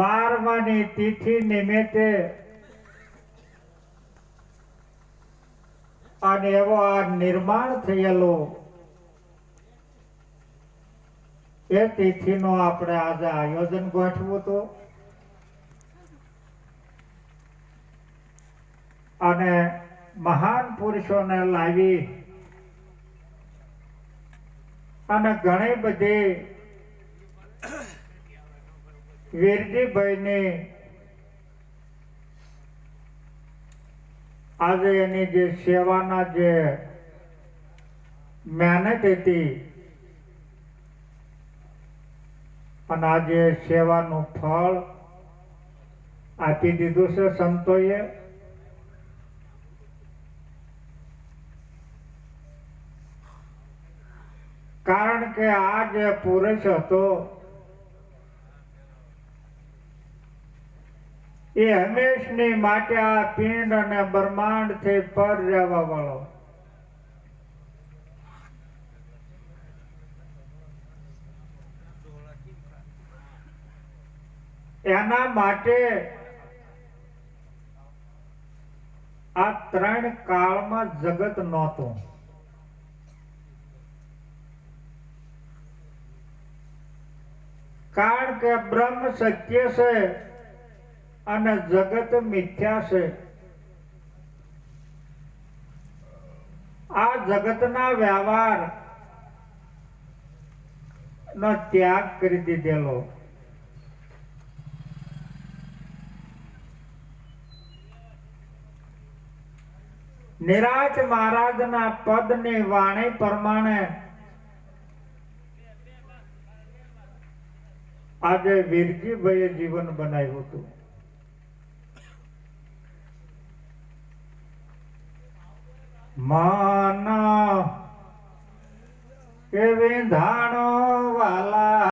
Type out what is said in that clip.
બારમાની તિથિ નિમિત્તે અને એવો આ નિર્માણ થયેલો એ તિથિનો આપણે આજે આયોજન ગોઠવું તો. અને મહાન પુરુષોને લાવી અને ઘણી બધી વીરજીભાઈની આજે એની જે સેવાના જે મહેનત હતી અને આજે સેવાનું ફળ આપી દીધું છે સંતોએ, કારણ કે આ જે પુરુષ હતો એ હંમેશની માટે આ પિંડ અને બ્રહ્માંડથી પર રહેવા વાળો. એના માટે આ ત્રણ કાળમાં જગત નહોતું. કારણ કે બ્રહ્મ સત્ય છે અને જગત મિથ્યા છે. આ જગતના વ્યવહાર નો ત્યાગ કરી દીધેલો. નિરાજ મહારાજના પદની વાણી પ્રમાણે આજે વીરજીભાઈએ જીવન બનાવ્યું હતું. માના કે વિધાણો વાલા